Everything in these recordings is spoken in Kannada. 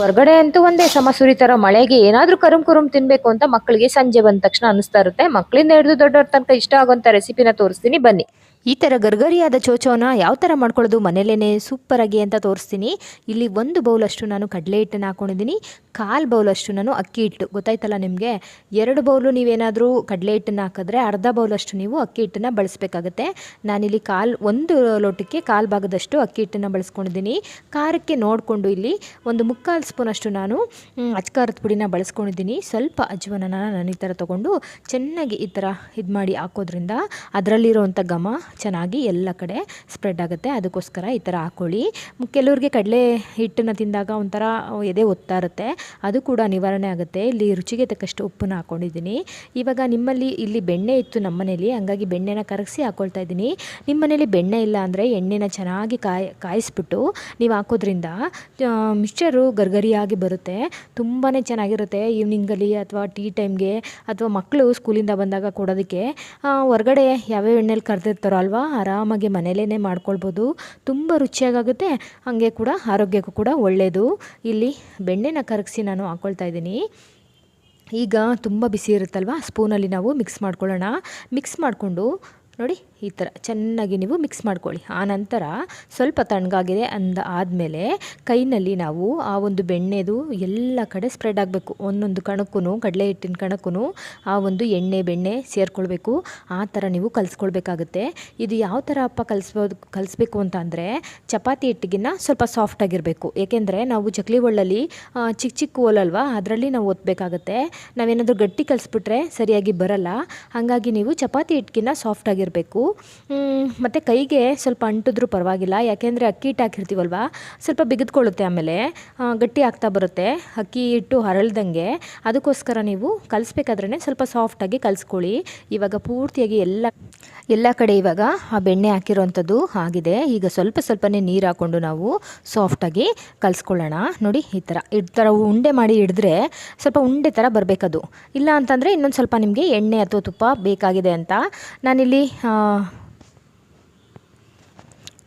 ಹೊರಗಡೆ ಅಂತೂ ಒಂದೇ ಸಮ ತರ ಮಳೆಗೆ ಏನಾದ್ರೂ ಕರುಮ್ ಕುರುಮ್ ತಿನ್ಬೇಕು ಅಂತ ಮಕ್ಕಳಿಗೆ ಸಂಜೆ ಬಂದ ತಕ್ಷಣ ಅನಿಸ್ತಾ ಇರುತ್ತೆ. ಮಕ್ಕಳಿಂದ ಹಿಡಿದು ದೊಡ್ಡವ್ರ ತನಕ ಇಷ್ಟ ಆಗುವಂತ ರೆಸಿಪಿನ ತೋರಿಸ್ತೀನಿ. ಬನ್ನಿ. ಈ ಥರ ಗರ್ಗರಿಯಾದ ಚೋಚೋನ ಯಾವ ಥರ ಮಾಡ್ಕೊಳ್ಳೋದು ಮನೇಲೇ ಸೂಪರಾಗಿ ಅಂತ ತೋರಿಸ್ತೀನಿ. ಇಲ್ಲಿ ಒಂದು ಬೌಲಷ್ಟು ನಾನು ಕಡಲೆ ಹಿಟ್ಟನ್ನು ಹಾಕೊಂಡಿದ್ದೀನಿ. ಕಾಲು ಬೌಲಷ್ಟು ನಾನು ಅಕ್ಕಿ ಹಿಟ್ಟು. ಗೊತ್ತಾಯ್ತಲ್ಲ ನಿಮಗೆ? ಎರಡು ಬೌಲು ನೀವೇನಾದರೂ ಕಡಲೆ ಹಿಟ್ಟನ್ನು ಹಾಕಿದ್ರೆ ಅರ್ಧ ಬೌಲಷ್ಟು ನೀವು ಅಕ್ಕಿ ಹಿಟ್ಟನ್ನು ಬಳಸಬೇಕಾಗತ್ತೆ. ನಾನಿಲ್ಲಿ ಕಾಲು ಒಂದು ಲೋಟಕ್ಕೆ ಕಾಲು ಭಾಗದಷ್ಟು ಅಕ್ಕಿ ಹಿಟ್ಟನ್ನು ಬಳಸ್ಕೊಂಡಿದ್ದೀನಿ. ಖಾರಕ್ಕೆ ನೋಡಿಕೊಂಡು ಇಲ್ಲಿ ಒಂದು ಮುಕ್ಕಾಲು ಸ್ಪೂನಷ್ಟು ನಾನು ಅಚ್ಕಾರದ ಪುಡಿನ ಬಳಸ್ಕೊಂಡಿದ್ದೀನಿ. ಸ್ವಲ್ಪ ಅಜ್ವನನ ನಾನು ಈ ಥರ ತೊಗೊಂಡು ಚೆನ್ನಾಗಿ ಈ ಥರ ಇದು ಮಾಡಿ ಹಾಕೋದ್ರಿಂದ ಅದರಲ್ಲಿರೋವಂಥ ಘಮ ಚೆನ್ನಾಗಿ ಎಲ್ಲ ಕಡೆ ಸ್ಪ್ರೆಡ್ ಆಗುತ್ತೆ. ಅದಕ್ಕೋಸ್ಕರ ಈ ಥರ ಹಾಕ್ಕೊಳ್ಳಿ ಕೆಲವ್ರಿಗೆ ಕಡಲೆ ಹಿಟ್ಟನ್ನು ತಿಂದಾಗ ಒಂಥರ ಎದೆ ಒತ್ತಾ ಇರುತ್ತೆ. ಅದು ಕೂಡ ನಿವಾರಣೆ ಆಗುತ್ತೆ. ಇಲ್ಲಿ ರುಚಿಗೆ ತಕ್ಕಷ್ಟು ಉಪ್ಪನ್ನು ಹಾಕ್ಕೊಂಡಿದ್ದೀನಿ ಇವಾಗ ನಿಮ್ಮಲ್ಲಿ ಇಲ್ಲಿ ಬೆಣ್ಣೆ ಇತ್ತು ನಮ್ಮನೇಲಿ. ಹಂಗಾಗಿ ಬೆಣ್ಣೆನ ಕರಗಿಸಿ ಹಾಕ್ಕೊಳ್ತಾ ಇದ್ದೀನಿ. ನಿಮ್ಮನೇಲಿ ಬೆಣ್ಣೆ ಇಲ್ಲ ಅಂದರೆ ಎಣ್ಣೆನ ಚೆನ್ನಾಗಿ ಕಾಯಿ, ಕಾಯಿಸ್ಬಿಟ್ಟು ನೀವು ಹಾಕೋದ್ರಿಂದ ಮಿಕ್ಸ್ಚರು ಗರ್ಗರಿಯಾಗಿ ಬರುತ್ತೆ. ತುಂಬಾ ಚೆನ್ನಾಗಿರುತ್ತೆ ಈವ್ನಿಂಗಲ್ಲಿ ಅಥವಾ ಟೀ ಟೈಮ್ಗೆ. ಅಥವಾ ಮಕ್ಕಳು ಸ್ಕೂಲಿಂದ ಬಂದಾಗ ಕೊಡೋದಕ್ಕೆ. ಹೊರ್ಗಡೆ ಯಾವ್ಯಾವ ಎಣ್ಣೆಲಿ ಕರೆದಿರ್ತಾರೋ ಅಲ್ವಾ? ಆರಾಮಾಗಿ ಮನೇಲೇ ಮಾಡ್ಕೊಳ್ಬೋದು. ತುಂಬ ರುಚಿಯಾಗುತ್ತೆ ಹಾಗೆ ಕೂಡ ಆರೋಗ್ಯಕ್ಕೂ ಕೂಡ ಒಳ್ಳೆಯದು ಇಲ್ಲಿ ಬೆಣ್ಣೆನ ಕರಗಿಸಿ ನಾನು ಹಾಕ್ಕೊಳ್ತಾ ಇದ್ದೀನಿ. ಈಗ ತುಂಬ ಬಿಸಿ ಇರುತ್ತಲ್ವ? ಸ್ಪೂನಲ್ಲಿ ನಾವು ಮಿಕ್ಸ್ ಮಾಡ್ಕೊಳ್ಳೋಣ. ಮಿಕ್ಸ್ ಮಾಡಿಕೊಂಡು ನೋಡಿ. ಈ ಥರ ಚೆನ್ನಾಗಿ ನೀವು ಮಿಕ್ಸ್ ಮಾಡ್ಕೊಳ್ಳಿ. ಆ ನಂತರ ಸ್ವಲ್ಪ ತಣ್ಣಗಾಗಿದೆ ಅಂದ ಆದಮೇಲೆ ಕೈನಲ್ಲಿ ನಾವು ಆ ಒಂದು ಬೆಣ್ಣೆದು ಎಲ್ಲ ಕಡೆ ಸ್ಪ್ರೆಡ್ ಆಗಬೇಕು. ಒಂದೊಂದು ಕಣಕ್ಕೂ ಕಡಲೆ ಹಿಟ್ಟಿನ ಕಣಕ್ಕೂ ಆ ಒಂದು ಎಣ್ಣೆ, ಬೆಣ್ಣೆ ಸೇರಿಕೊಳ್ಬೇಕು. ಆ ಥರ ನೀವು ಕಲಿಸ್ಕೊಳ್ಬೇಕಾಗುತ್ತೆ. ಇದು ಯಾವ ಥರ ಅಪ್ಪ ಕಲಿಸ್ಬೋದು, ಕಲಿಸ್ಬೇಕು ಅಂತ ಅಂದರೆ ಚಪಾತಿ ಹಿಟ್ಟಿಗಿನ್ನ ಸ್ವಲ್ಪ ಸಾಫ್ಟ್ ಆಗಿರಬೇಕು. ಏಕೆಂದರೆ ನಾವು ಚಕ್ಲಿ ಒಳ್ಳಲ್ಲಿ ಚಿಕ್ಕ ಚಿಕ್ಕ ಓಲಲ್ವಾ, ಅದರಲ್ಲಿ ನಾವು ಒತ್ತಬೇಕಾಗತ್ತೆ ನಾವೇನಾದರೂ ಗಟ್ಟಿ ಕಲಿಸ್ಬಿಟ್ರೆ ಸರಿಯಾಗಿ ಬರಲ್ಲ. ಹಾಗಾಗಿ ನೀವು ಚಪಾತಿ ಹಿಟ್ಟಿಗಿನ್ನ ಸಾಫ್ಟ್ ಆಗಿರಬೇಕು. ಮತ್ತು ಕೈಗೆ ಸ್ವಲ್ಪ ಅಂಟಿದ್ರೂ ಪರವಾಗಿಲ್ಲ. ಯಾಕೆಂದರೆ ಅಕ್ಕಿ ಹಿಟ್ಟು ಹಾಕಿರ್ತೀವಲ್ವ? ಸ್ವಲ್ಪ ಬಿಗಿದ್ಕೊಳ್ಳುತ್ತೆ ಆಮೇಲೆ. ಗಟ್ಟಿ ಆಗ್ತಾ ಬರುತ್ತೆ. ಅಕ್ಕಿ ಹಿಟ್ಟು ಹರಳ್ದಂಗೆ. ಅದಕ್ಕೋಸ್ಕರ ನೀವು ಕಲಿಸ್ಬೇಕಾದ್ರೆ ಸ್ವಲ್ಪ ಸಾಫ್ಟಾಗಿ ಕಲಿಸ್ಕೊಳ್ಳಿ. ಇವಾಗ ಪೂರ್ತಿಯಾಗಿ ಎಲ್ಲ ಎಲ್ಲ ಕಡೆ ಇವಾಗ ಆ ಬೆಣ್ಣೆ ಹಾಕಿರೋವಂಥದ್ದು ಆಗಿದೆ. ಈಗ ಸ್ವಲ್ಪ ಸ್ವಲ್ಪನೇ ನೀರು ಹಾಕ್ಕೊಂಡು ನಾವು ಸಾಫ್ಟಾಗಿ ಕಲಿಸ್ಕೊಳ್ಳೋಣ. ನೋಡಿ, ಈ ಥರ ಈ ಥರ ಉಂಡೆ ಮಾಡಿ ಹಿಡಿದ್ರೆ ಸ್ವಲ್ಪ ಉಂಡೆ ಥರ ಬರಬೇಕದು. ಇಲ್ಲ ಅಂತಂದರೆ ಇನ್ನೊಂದು ಸ್ವಲ್ಪ ನಿಮಗೆ ಎಣ್ಣೆ ಅಥವಾ ತುಪ್ಪ ಬೇಕಾಗಿದೆ ಅಂತ ನಾನಿಲ್ಲಿ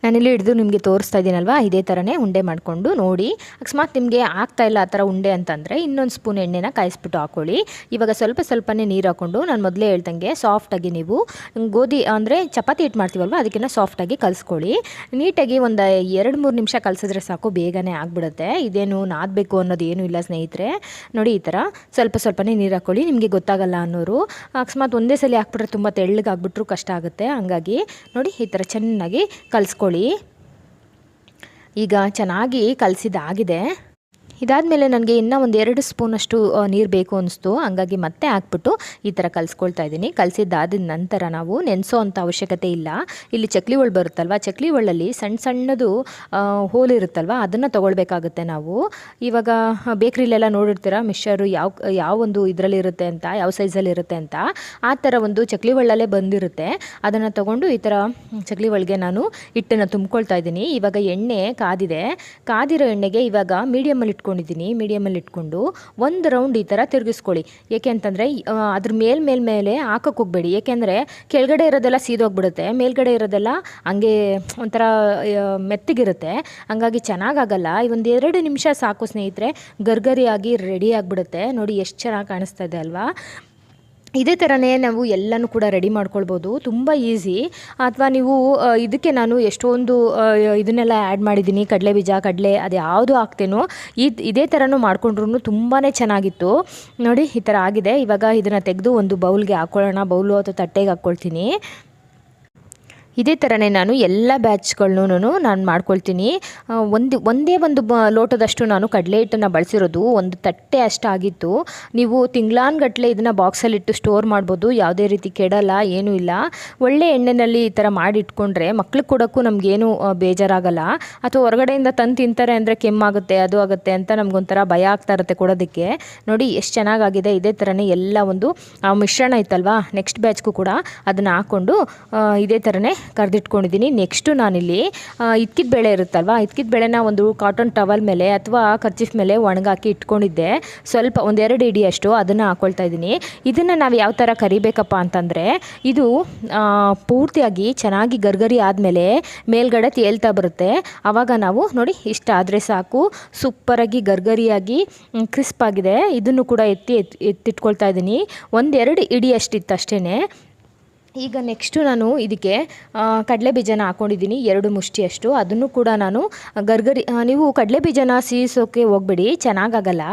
ನಾನಿಲ್ಲಿ ಹಿಡಿದು ನಿಮಗೆ ತೋರಿಸ್ತಾ ಇದ್ದೀನಲ್ವ ಇದೇ ಥರನೇ ಉಂಡೆ ಮಾಡಿಕೊಂಡು ನೋಡಿ. ಅಕಸ್ಮಾತ್ ನಿಮಗೆ ಆಗ್ತಾ ಇಲ್ಲ ಆ ಥರ ಉಂಡೆ ಅಂತಂದರೆ ಇನ್ನೊಂದು ಸ್ಪೂನ್ ಎಣ್ಣೆನ ಕಾಯಿಸ್ಬಿಟ್ಟು ಹಾಕ್ಕೊಳ್ಳಿ ಇವಾಗ ಸ್ವಲ್ಪ ಸ್ವಲ್ಪನೇ ನೀರು ಹಾಕ್ಕೊಂಡು ನಾನು ಮೊದಲೇ ಹೇಳ್ದಂಗೆ ಸಾಫ್ಟಾಗಿ ನೀವು ಗೋಧಿ ಅಂದರೆ ಚಪಾತಿ ಹಿಟ್ಟು ಮಾಡ್ತೀವಲ್ವ? ಅದಕ್ಕಿಂತ ಸಾಫ್ಟಾಗಿ ಕಲಿಸ್ಕೊಳ್ಳಿ. ನೀಟಾಗಿ ಒಂದು ಎರಡು ಮೂರು ನಿಮಿಷ ಕಲಿಸಿದ್ರೆ ಸಾಕು, ಬೇಗನೆ ಆಗಿಬಿಡುತ್ತೆ. ಇದೇನು ನಾದಬೇಕು ಅನ್ನೋದು ಏನೂ ಇಲ್ಲ ಸ್ನೇಹಿತರೆ. ನೋಡಿ ಈ ಥರ ಸ್ವಲ್ಪ ಸ್ವಲ್ಪನೇ ನೀರು ಹಾಕ್ಕೊಳ್ಳಿ ನಿಮಗೆ ಗೊತ್ತಾಗಲ್ಲ ಅನ್ನೋರು. ಅಕಸ್ಮಾತ್ ಒಂದೇ ಸಲ ಹಾಕ್ಬಿಟ್ರೆ ತುಂಬ ತೆಳ್ಳಗಾಗ್ಬಿಟ್ರೂ ಕಷ್ಟ ಆಗುತ್ತೆ. ಹಂಗಾಗಿ ನೋಡಿ ಈ ಥರ ಚೆನ್ನಾಗಿ ಕಲಿಸ್ಕೊಳ್ಳಿ. ಈಗ ಚೆನ್ನಾಗಿ ಕಲಸಿದಾಗಿದೆ ಇದಾದಮೇಲೆ ನನಗೆ ಇನ್ನೂ ಒಂದು ಎರಡು ಸ್ಪೂನಷ್ಟು ನೀರು ಬೇಕು ಅನಿಸ್ತು. ಹಂಗಾಗಿ ಮತ್ತೆ ಹಾಕ್ಬಿಟ್ಟು ಈ ಥರ ಕಲಿಸ್ಕೊಳ್ತಾ ಇದ್ದೀನಿ ಕಲಸಿದ್ದಾದ ನಂತರ ನಾವು ನೆನೆಸೋ ಅಂಥ ಅವಶ್ಯಕತೆ ಇಲ್ಲ. ಇಲ್ಲಿ ಚಕ್ಲಿ ಒಳ್ಳು ಬರುತ್ತಲ್ವ? ಚಕ್ಲಿ ಒಳ್ಳಲ್ಲಿ ಸಣ್ಣ ಸಣ್ಣದು ಹೋಲ್ ಇರುತ್ತಲ್ವ? ಅದನ್ನು ತೊಗೊಳ್ಬೇಕಾಗುತ್ತೆ ನಾವು. ಇವಾಗ ಬೇಕ್ರಿಲೆಲ್ಲ ನೋಡಿರ್ತೀರ? ಮಿಕ್ಸರು ಯಾವ ಯಾವ ಒಂದು ಇದರಲ್ಲಿ ಇರುತ್ತೆ ಅಂತ, ಯಾವ ಸೈಜಲ್ಲಿ ಇರುತ್ತೆ ಅಂತ. ಆ ಥರ ಒಂದು ಚಕ್ಲಿ ಒಳ್ಳಲ್ಲೇ ಬಂದಿರುತ್ತೆ. ಅದನ್ನು ತೊಗೊಂಡು ಈ ಥರ ಚಕ್ಲಿ ಒಳಗೆ ನಾನು ಹಿಟ್ಟನ್ನು ತುಂಬ್ಕೊಳ್ತಾ ಇದ್ದೀನಿ ಇವಾಗ ಎಣ್ಣೆ ಕಾದಿದೆ. ಕಾದಿರೋ ಎಣ್ಣೆಗೆ ಇವಾಗ ಮೀಡಿಯಮಲ್ಲಿ ಇಟ್ಕೊಂಡಿದ್ದೀನಿ ಮೀಡಿಯಮಲ್ಲಿ ಇಟ್ಕೊಂಡು ಒಂದು ರೌಂಡ್ ಈ ಥರ ತಿರುಗಿಸ್ಕೊಳ್ಳಿ. ಏಕೆ ಅಂತಂದರೆ ಅದ್ರ ಮೇಲ್ ಮೇಲ್, ಮೇಲೆ ಹಾಕಕ್ಕೆ ಹೋಗಬೇಡಿ. ಏಕೆಂದರೆ ಕೆಳಗಡೆ ಇರೋದೆಲ್ಲ ಸೀದೋಗ್ಬಿಡುತ್ತೆ, ಮೇಲ್ಗಡೆ ಇರೋದೆಲ್ಲ ಹಂಗೆ ಒಂಥರ ಮೆತ್ತಗಿರುತ್ತೆ. ಹಂಗಾಗಿ ಚೆನ್ನಾಗಾಗಲ್ಲ. ಒಂದು ಎರಡು ನಿಮಿಷ ಸಾಕು ಸ್ನೇಹಿತರೆ, ಗರ್ಗರಿಯಾಗಿ ರೆಡಿ ಆಗಿಬಿಡುತ್ತೆ. ನೋಡಿ, ಎಷ್ಟು ಚೆನ್ನಾಗಿ ಕಾಣಿಸ್ತಾ ಇದೆ ಅಲ್ವಾ? ಇದೇ ಥರನೇ ನಾವು ಎಲ್ಲನೂ ಕೂಡ ರೆಡಿ ಮಾಡ್ಕೊಳ್ಬೋದು. ತುಂಬ ಈಸಿ ಅಥವಾ ನೀವು ಇದಕ್ಕೆ ನಾನು ಎಷ್ಟೊಂದು ಇದನ್ನೆಲ್ಲ ಆ್ಯಡ್ ಮಾಡಿದ್ದೀನಿ. ಕಡಲೆ ಬೀಜ, ಕಡಲೆ, ಅದು ಯಾವುದು ಹಾಕ್ತೇನೋ, ಇದು, ಇದೇ ಥರನೂ ಮಾಡ್ಕೊಂಡ್ರು ತುಂಬಾ ಚೆನ್ನಾಗಿತ್ತು. ನೋಡಿ, ಈ ಥರ ಆಗಿದೆ. ಇವಾಗ ಇದನ್ನು ತೆಗೆದು ಒಂದು ಬೌಲ್ಗೆ ಹಾಕ್ಕೊಳ್ಳೋಣ ಬೌಲು ಅಥವಾ ತಟ್ಟೆಗೆ ಹಾಕ್ಕೊಳ್ತೀನಿ. ಇದೇ ಥರನೇ ನಾನು ಎಲ್ಲ ಬ್ಯಾಚ್ಗಳ್ನೂ ನಾನು ಮಾಡ್ಕೊಳ್ತೀನಿ. ಒಂದು, ಒಂದೇ ಒಂದು ಬ, ಲೋಟದಷ್ಟು ನಾನು ಕಡಲೆ ಹಿಟ್ಟನ್ನು ಬಳಸಿರೋದು ಒಂದು ತಟ್ಟೆ ಅಷ್ಟಾಗಿತ್ತು. ನೀವು ತಿಂಗ್ಳಾನ್ಗಟ್ಟಲೆ ಇದನ್ನು ಬಾಕ್ಸಲ್ಲಿಟ್ಟು ಸ್ಟೋರ್ ಮಾಡ್ಬೋದು, ಯಾವುದೇ ರೀತಿ ಕೆಡಲ್ಲ, ಏನೂ ಇಲ್ಲ. ಒಳ್ಳೆ ಎಣ್ಣೆಯಲ್ಲಿ ಈ ಥರ ಮಾಡಿ ಇಟ್ಕೊಂಡ್ರೆ ಮಕ್ಳಿಗೆ ಕೊಡೋಕ್ಕೂ ನಮಗೇನು ಬೇಜಾರಾಗಲ್ಲ. ಅಥವಾ ಹೊರಗಡೆಯಿಂದ ತಂದು ತಿಂತಾರೆ ಅಂದರೆ ಕೆಮ್ಮಾಗುತ್ತೆ, ಅದು ಆಗುತ್ತೆ ಅಂತ ನಮಗೊಂಥರ ಭಯ ಆಗ್ತಾ ಇರುತ್ತೆ ಕೊಡೋದಕ್ಕೆ. ನೋಡಿ ಎಷ್ಟು ಚೆನ್ನಾಗಾಗಿದೆ, ಇದೇ ಥರನೇ ಎಲ್ಲ ಒಂದು ಮಿಶ್ರಣ ಇತ್ತಲ್ವಾ, ನೆಕ್ಸ್ಟ್ ಬ್ಯಾಚ್ಗೂ ಕೂಡ ಅದನ್ನು ಹಾಕ್ಕೊಂಡು ಇದೇ ಥರನೇ ಕರೆದಿಟ್ಕೊಂಡಿದ್ದೀನಿ. ನೆಕ್ಸ್ಟು ನಾನಿಲ್ಲಿ ಇದ್ಕಿದ ಬೆಳೆ ಇರುತ್ತಲ್ವ? ಇದ್ಕಿದ ಬೆಳೆನ ಒಂದು ಕಾಟನ್ ಟವಲ್ ಮೇಲೆ ಅಥವಾ ಕರ್ಚಿಫ್ ಮೇಲೆ ಒಣಗಾಕಿ ಇಟ್ಕೊಂಡಿದ್ದೆ. ಸ್ವಲ್ಪ ಒಂದೆರಡು ಇಡಿಯಷ್ಟು ಅದನ್ನು ಹಾಕ್ಕೊಳ್ತಾ ಇದ್ದೀನಿ. ಇದನ್ನು ನಾವು ಯಾವ ಥರ ಕರಿಬೇಕಪ್ಪ ಅಂತಂದರೆ, ಇದು ಪೂರ್ತಿಯಾಗಿ ಚೆನ್ನಾಗಿ ಗರ್ಗರಿ ಆದಮೇಲೆ ಮೇಲ್ಗಡೆ ತೇಲ್ತಾ ಬರುತ್ತೆ. ಆವಾಗ ನಾವು ನೋಡಿ, ಇಷ್ಟ ಆದರೆ ಸಾಕು. ಸೂಪರಾಗಿ ಗರ್ಗರಿಯಾಗಿ ಕ್ರಿಸ್ಪ್ ಆಗಿದೆ. ಇದನ್ನು ಕೂಡ ಎತ್ತಿ, ಎತ್, ಎತ್ತಿಟ್ಕೊಳ್ತಾ ಇದ್ದೀನಿ. ಒಂದೆರಡು ಇಡಿ ಅಷ್ಟಿತ್ತು ಅಷ್ಟೇ ಈಗ ನೆಕ್ಸ್ಟು ನಾನು ಇದಕ್ಕೆ ಕಡಲೆ ಬೀಜನ ಹಾಕ್ಕೊಂಡಿದ್ದೀನಿ ಎರಡು ಮುಷ್ಟಿಯಷ್ಟು. ಅದನ್ನು ಕೂಡ ನಾನು ಗರ್ಗರಿ ನೀವು ಕಡಲೆ ಬೀಜನ ಸೀಸೋಕ್ಕೆ ಹೋಗ್ಬೇಡಿ, ಚೆನ್ನಾಗಾಗಲ್ಲ.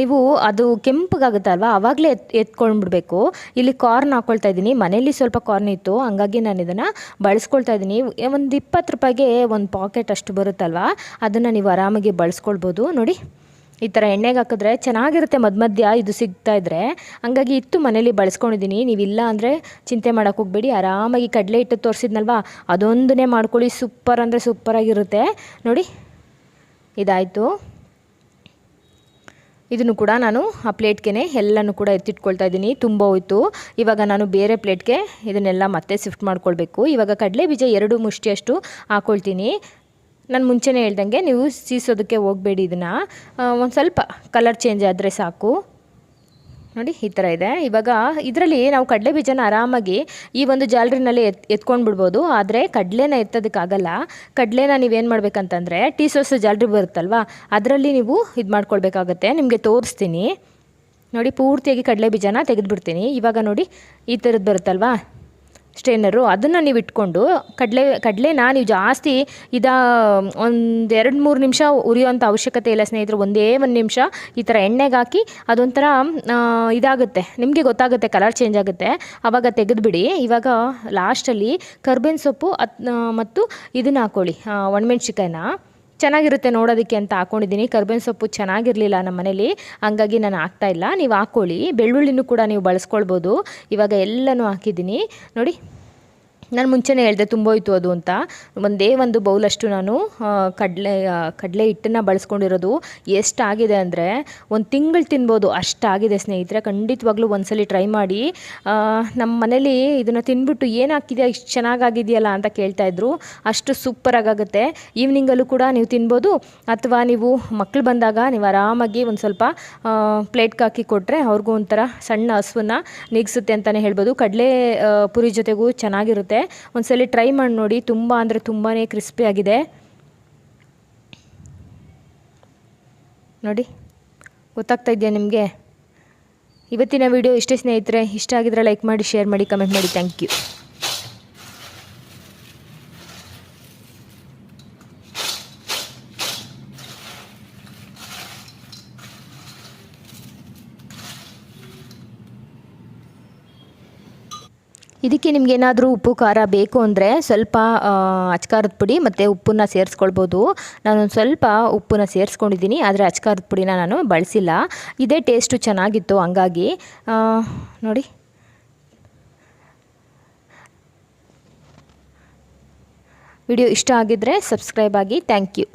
ನೀವು ಅದು ಕೆಂಪಗಾಗುತ್ತಲ್ವ ಆವಾಗಲೇ ಎತ್, ಎತ್ಕೊಂಡ್ಬಿಡ್ಬೇಕು. ಇಲ್ಲಿ ಕಾರ್ನ್ ಹಾಕ್ಕೊಳ್ತಾ ಇದ್ದೀನಿ ಮನೇಲಿ ಸ್ವಲ್ಪ ಕಾರ್ನ್ ಇತ್ತು, ಹಂಗಾಗಿ ನಾನು ಇದನ್ನು ಬಳಸ್ಕೊಳ್ತಾ ಇದ್ದೀನಿ. ಒಂದು ಇಪ್ಪತ್ತು ರೂಪಾಯಿಗೆ ಒಂದು ಪಾಕೆಟ್ ಅಷ್ಟು ಬರುತ್ತಲ್ವ, ಅದನ್ನು ನೀವು ಆರಾಮಾಗಿ ಬಳಸ್ಕೊಳ್ಬೋದು. ನೋಡಿ. ಈ ಥರ ಎಣ್ಣೆಗೆ ಹಾಕಿದ್ರೆ ಚೆನ್ನಾಗಿರುತ್ತೆ ಮಧ್ಯ ಮಧ್ಯ ಇದು ಸಿಗ್ತಾ ಇದ್ರೆ. ಹಂಗಾಗಿ ಇತ್ತು ಮನೇಲಿ ಬಳಸ್ಕೊಂಡಿದ್ದೀನಿ. ನೀವಿಲ್ಲ ಅಂದರೆ ಚಿಂತೆ ಮಾಡೋಕೆ ಹೋಗ್ಬೇಡಿ. ಆರಾಮಾಗಿ ಕಡಲೆ ಹಿಟ್ಟು ತೋರಿಸಿದ್ನಲ್ವಾ? ಅದೊಂದನ್ನೇ ಮಾಡ್ಕೊಳ್ಳಿ. ಸೂಪರ್ ಅಂದರೆ ಸೂಪರಾಗಿರುತ್ತೆ ನೋಡಿ, ಇದಾಯಿತು. ಇದನ್ನು ಕೂಡ ನಾನು ಆ ಪ್ಲೇಟ್ಗೆ ಎಲ್ಲನೂ ಕೂಡ ಎತ್ತಿಟ್ಕೊಳ್ತಾ ಇದ್ದೀನಿ. ತುಂಬ ಹೋಯ್ತು. ಇವಾಗ ನಾನು ಬೇರೆ ಪ್ಲೇಟ್ಗೆ ಇದನ್ನೆಲ್ಲ ಮತ್ತೆ ಶಿಫ್ಟ್ ಮಾಡ್ಕೊಳ್ಬೇಕು. ಇವಾಗ ಕಡಲೆ ಬೀಜ ಎರಡು ಮುಷ್ಟಿಯಷ್ಟು ಹಾಕ್ಕೊಳ್ತೀನಿ ನಾನು ಮುಂಚೆನೇ ಹೇಳ್ದಂಗೆ ನೀವು ಸೀಸೋದಕ್ಕೆ ಹೋಗಬೇಡಿ ಇದನ್ನು. ಒಂದು ಸ್ವಲ್ಪ ಕಲರ್ ಚೇಂಜ್ ಆದರೆ ಸಾಕು. ನೋಡಿ, ಈ ಥರ ಇದೆ. ಇವಾಗ ಇದರಲ್ಲಿ ನಾವು ಕಡಲೆ ಬೀಜನ ಆರಾಮಾಗಿ ಈ ಒಂದು ಜಾಲರಿನಲ್ಲಿ ಎತ್ ಎತ್ಕೊಂಡು ಬಿಡ್ಬೋದು ಆದರೆ ಕಡಲೆನ ಎತ್ತೋದಕ್ಕಾಗಲ್ಲ ಕಡಲೆನ ನೀವೇನು ಮಾಡಬೇಕಂತಂದರೆ ಟೀ ಸೋಸ್ ಜಾಲರಿ ಬರುತ್ತಲ್ವಾ, ಅದರಲ್ಲಿ ನೀವು ಇದು ಮಾಡ್ಕೊಳ್ಬೇಕಾಗತ್ತೆ. ನಿಮಗೆ ತೋರಿಸ್ತೀನಿ. ನೋಡಿ, ಪೂರ್ತಿಯಾಗಿ ಕಡಲೆ ಬೀಜನ ತೆಗೆದುಬಿಡ್ತೀನಿ. ಇವಾಗ ನೋಡಿ, ಈ ಥರದ್ದು ಬರುತ್ತಲ್ವಾ? ಸ್ಟ್ರೈನರು, ಅದನ್ನು ನೀವು ಇಟ್ಕೊಂಡು ಕಡಲೆ, ಕಡಲೆನ ನೀವು ಜಾಸ್ತಿ ಇದ, ಒಂದು ಎರಡು ಮೂರು ನಿಮಿಷ ಉರಿಯೋವಂಥ ಅವಶ್ಯಕತೆ ಇಲ್ಲ ಸ್ನೇಹಿತರು, ಒಂದೇ ಒಂದು ನಿಮಿಷ ಈ ಥರ ಎಣ್ಣೆಗೆ ಹಾಕಿ ಅದೊಂಥರ ಇದಾಗುತ್ತೆ. ನಿಮಗೆ ಗೊತ್ತಾಗುತ್ತೆ ಕಲರ್ ಚೇಂಜ್ ಆಗುತ್ತೆ. ಆವಾಗ ತೆಗೆದುಬಿಡಿ. ಇವಾಗ ಲಾಸ್ಟಲ್ಲಿ ಕರ್ಬೇವಿನ ಸೊಪ್ಪು ಮತ್ತು ಇದನ್ನು ಹಾಕ್ಕೊಳ್ಳಿ ಒಣಮೆಣ್ಸಿಕಾಯಿನ ಚೆನ್ನಾಗಿರುತ್ತೆ ನೋಡೋದಕ್ಕೆ ಅಂತ ಹಾಕೊಂಡಿದ್ದೀನಿ. ಕರ್ಬೇವಿನ ಸೊಪ್ಪು ಚೆನ್ನಾಗಿರಲಿಲ್ಲ ನಮ್ಮ ಮನೇಲಿ. ಹಂಗಾಗಿ ನಾನು ಹಾಕ್ತಾ ಇಲ್ಲ. ನೀವು ಹಾಕ್ಕೊಳ್ಳಿ. ಬೆಳ್ಳುಳ್ಳಿನೂ ಕೂಡ ನೀವು ಬಳಸ್ಕೊಳ್ಬೋದು. ಇವಾಗ ಎಲ್ಲನೂ ಹಾಕಿದ್ದೀನಿ. ನೋಡಿ. ನಾನು ಮುಂಚೆನೇ ಹೇಳಿದೆ ತುಂಬೋಯ್ತು ಅದು ಅಂತ. ಒಂದೇ ಒಂದು ಬೌಲಷ್ಟು ನಾನು ಕಡಲೆ ಕಡಲೆ ಹಿಟ್ಟನ್ನು ಬಳಸ್ಕೊಂಡಿರೋದು. ಎಷ್ಟಾಗಿದೆ ಅಂದರೆ, ಒಂದು ತಿಂಗಳು ತಿನ್ಬೋದು ಅಷ್ಟಾಗಿದೆ ಸ್ನೇಹಿತರೆ. ಖಂಡಿತವಾಗ್ಲೂ ಒಂದ್ಸಲಿ ಟ್ರೈ ಮಾಡಿ. ನಮ್ಮ ಮನೇಲಿ ಇದನ್ನು ತಿನ್ಬಿಟ್ಟು ಏನು ಹಾಕಿದೆಯಾ, ಇಷ್ಟು ಚೆನ್ನಾಗಾಗಿದೆಯಲ್ಲ ಅಂತ ಕೇಳ್ತಾಯಿದ್ರು ಅಷ್ಟು ಸೂಪರಾಗುತ್ತೆ ಈವ್ನಿಂಗಲ್ಲೂ ಕೂಡ ನೀವು ತಿನ್ಬೋದು, ಅಥವಾ ನೀವು ಮಕ್ಕಳು ಬಂದಾಗ ನೀವು ಆರಾಮಾಗಿ ಒಂದು ಸ್ವಲ್ಪ ಪ್ಲೇಟ್ಗೆ ಹಾಕಿ ಕೊಟ್ಟರೆ ಅವ್ರಿಗೂ ಒಂಥರ ಸಣ್ಣ ಹಸುವನ್ನು ನೀಗಿಸುತ್ತೆ ಅಂತಲೇ ಹೇಳ್ಬೋದು. ಕಡಲೆ ಪುರಿ ಜೊತೆಗೂ ಚೆನ್ನಾಗಿರುತ್ತೆ. ಒಂದ್ಸಲಿ ಟ್ರೈ ಮಾಡಿ ನೋಡಿ. ತುಂಬ ಅಂದರೆ ತುಂಬಾ ಕ್ರಿಸ್ಪಿ ಆಗಿದೆ. ನೋಡಿ. ಗೊತ್ತಾಗ್ತಾ ಇದೆಯಾ ನಿಮಗೆ? ಇವತ್ತಿನ ವಿಡಿಯೋ ಇಷ್ಟೇ ಸ್ನೇಹಿತರೆ. ಇಷ್ಟ ಆಗಿದ್ರೆ ಲೈಕ್ ಮಾಡಿ ಶೇರ್ ಮಾಡಿ ಕಮೆಂಟ್ ಮಾಡಿ. ಥ್ಯಾಂಕ್ ಯು ಇದಕ್ಕೆ ನಿಮ್ಗೆ ಏನಾದರೂ ಉಪ್ಪು, ಖಾರ ಬೇಕು ಅಂದರೆ ಸ್ವಲ್ಪ ಅಚ್ಕಾರದ ಪುಡಿ ಮತ್ತು ಉಪ್ಪನ್ನ ಸೇರಿಸ್ಕೊಳ್ಬೋದು. ನಾನೊಂದು ಸ್ವಲ್ಪ ಉಪ್ಪನ್ನ ಸೇರಿಸ್ಕೊಂಡಿದ್ದೀನಿ, ಆದರೆ ಅಚ್ಕಾರದ ಪುಡಿನ ನಾನು ಬಳಸಿಲ್ಲ. ಇದೇ ಟೇಸ್ಟು ಚೆನ್ನಾಗಿತ್ತು ಹಂಗಾಗಿ. ನೋಡಿ. ವಿಡಿಯೋ ಇಷ್ಟ ಆಗಿದ್ದರೆ ಸಬ್ಸ್ಕ್ರೈಬ್ ಆಗಿ, ಥ್ಯಾಂಕ್ ಯು.